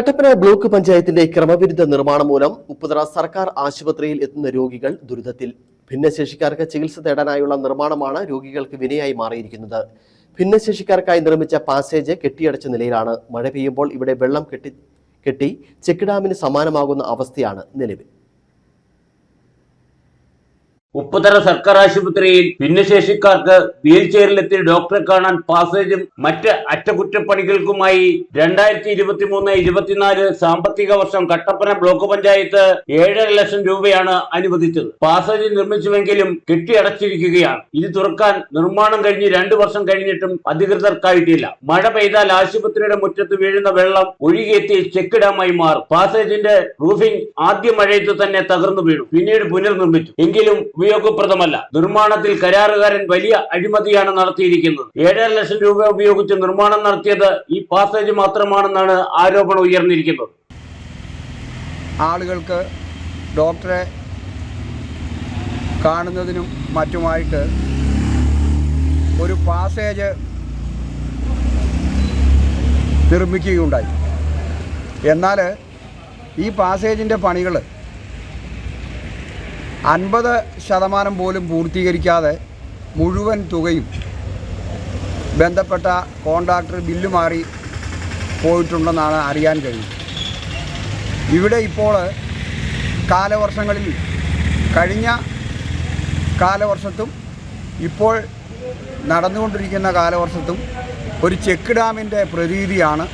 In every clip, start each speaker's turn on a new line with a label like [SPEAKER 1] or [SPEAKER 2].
[SPEAKER 1] Kattappana block പഞ്ചായത്തിന്റെ ക്രമവിരുദ്ധ നിർമ്മാണം മൂലം ഉപ്പുതറ സർക്കാർ ആശുപത്രിയിൽ എത്തുന്ന രോഗികൾ ദുരിതത്തിൽ. ഭിന്നശേഷിക്കാർക്ക് ചികിത്സ തേടാനായുള്ള നിർമ്മാണമാണ് രോഗികൾക്ക് വിനയായി മാറിയിരിക്കുന്നത്. ഭിന്നശേഷിക്കാർക്കായി നിർമ്മിച്ച പാസേജ് കെട്ടിയടച്ച നിലയിലാണ്. മഴ പെയ്യുമ്പോൾ ഇവിടെ വെള്ളം കെട്ടി കെട്ടി ചെക്ക് ഡാമിന് സമാനമാകുന്ന അവസ്ഥയാണ് നിലവിൽ.
[SPEAKER 2] ഉപ്പുതറ സർക്കാർ ആശുപത്രിയിൽ ഭിന്നശേഷിക്കാർക്ക് വീൽ ചെയറിലെത്തി ഡോക്ടറെ കാണാൻ പാസേജും മറ്റ് അറ്റകുറ്റപ്പണികൾക്കുമായി രണ്ടായിരത്തി ഇരുപത്തി മൂന്ന് ഇരുപത്തിനാല് സാമ്പത്തിക വർഷം കട്ടപ്പന ബ്ലോക്ക് പഞ്ചായത്ത് ഏഴര ലക്ഷം രൂപയാണ് അനുവദിച്ചത്. പാസേജ് നിർമ്മിച്ചുവെങ്കിലും കെട്ടിയടച്ചിരിക്കുകയാണ്. ഇത് തുറക്കാൻ നിർമ്മാണം കഴിഞ്ഞ് രണ്ടു വർഷം കഴിഞ്ഞിട്ടും അധികൃതർക്കായിട്ടില്ല മഴ പെയ്താൽ ആശുപത്രിയുടെ മുറ്റത്ത് വീഴുന്ന വെള്ളം ഒഴുകിയെത്തി ചെക്ക് ഡാമായി മാറും. പാസേജിന്റെ റൂഫിംഗ് ആദ്യ മഴയത്ത് തന്നെ തകർന്നു വീണു. പിന്നീട് പുനർനിർമ്മിച്ചു. എങ്കിലും ഉപയോഗപ്രദമല്ല. നിർമ്മാണത്തിൽ കരാറുകാരൻ വലിയ അഴിമതിയാണ് നടത്തിയിരിക്കുന്നത്. ഏഴര ലക്ഷം രൂപ ഉപയോഗിച്ച് നിർമ്മാണം നടത്തിയത് ഈ പാസേജ് മാത്രമാണെന്നാണ് ആരോപണം ഉയർന്നിരിക്കുന്നത്.
[SPEAKER 3] ആളുകൾക്ക് ഡോക്ടറെ കാണുന്നതിനും മറ്റുമായിട്ട് ഒരു പാസേജ് നിർമ്മിക്കുകയുണ്ടായി. എന്നാൽ ഈ പാസേജിന്റെ പണികൾ അൻപത് ശതമാനം പോലും പൂർത്തീകരിക്കാതെ മുഴുവൻ തുകയും ബന്ധപ്പെട്ട കോൺട്രാക്ടർ ബില്ല് മാറി പോയിട്ടുണ്ടെന്നാണ് അറിയാൻ കഴിയുന്നത് ഇവിടെ ഇപ്പോൾ കാലവർഷങ്ങളിൽ കഴിഞ്ഞ കാലവർഷത്തും ഇപ്പോൾ നടന്നുകൊണ്ടിരിക്കുന്ന കാലവർഷത്തും ഒരു ചെക്ക് ഡാമിന്റെ പ്രതീതിയാണ്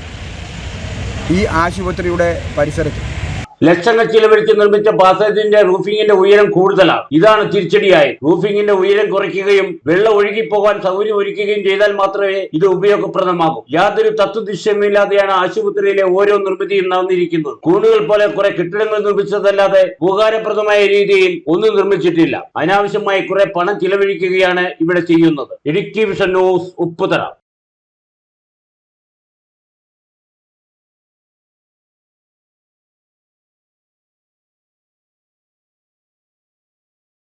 [SPEAKER 3] ഈ ആശുപത്രിയുടെ പരിസരത്ത്.
[SPEAKER 2] ലക്ഷങ്ങൾ ചിലവഴിച്ച് നിർമ്മിച്ച പാസേജിന്റെ റൂഫിംഗിന്റെ ഉയരം കൂടുതലാണ്. ഇതാണ് തിരിച്ചടിയായി. റൂഫിംഗിന്റെ ഉയരം കുറയ്ക്കുകയും വെള്ളം ഒഴുകിപ്പോകാൻ സൗകര്യം ഒരുക്കുകയും ചെയ്താൽ മാത്രമേ ഇത് ഉപയോഗപ്രദമാകൂ. യാതൊരു തത്വദിശമില്ലാതെയാണ് ആശുപത്രിയിലെ ഓരോ നിർമ്മിതിയും നടന്നിരിക്കുന്നത്. കൂണുകൾ പോലെ കുറെ കെട്ടിടങ്ങൾ നിർമ്മിച്ചതല്ലാതെ ഉപകാരപ്രദമായ രീതിയിൽ ഒന്നും നിർമ്മിച്ചിട്ടില്ല. അനാവശ്യമായി കുറെ പണം ചിലവഴിക്കുകയാണ് ഇവിടെ ചെയ്യുന്നത്. Idukki vision news Upputhara.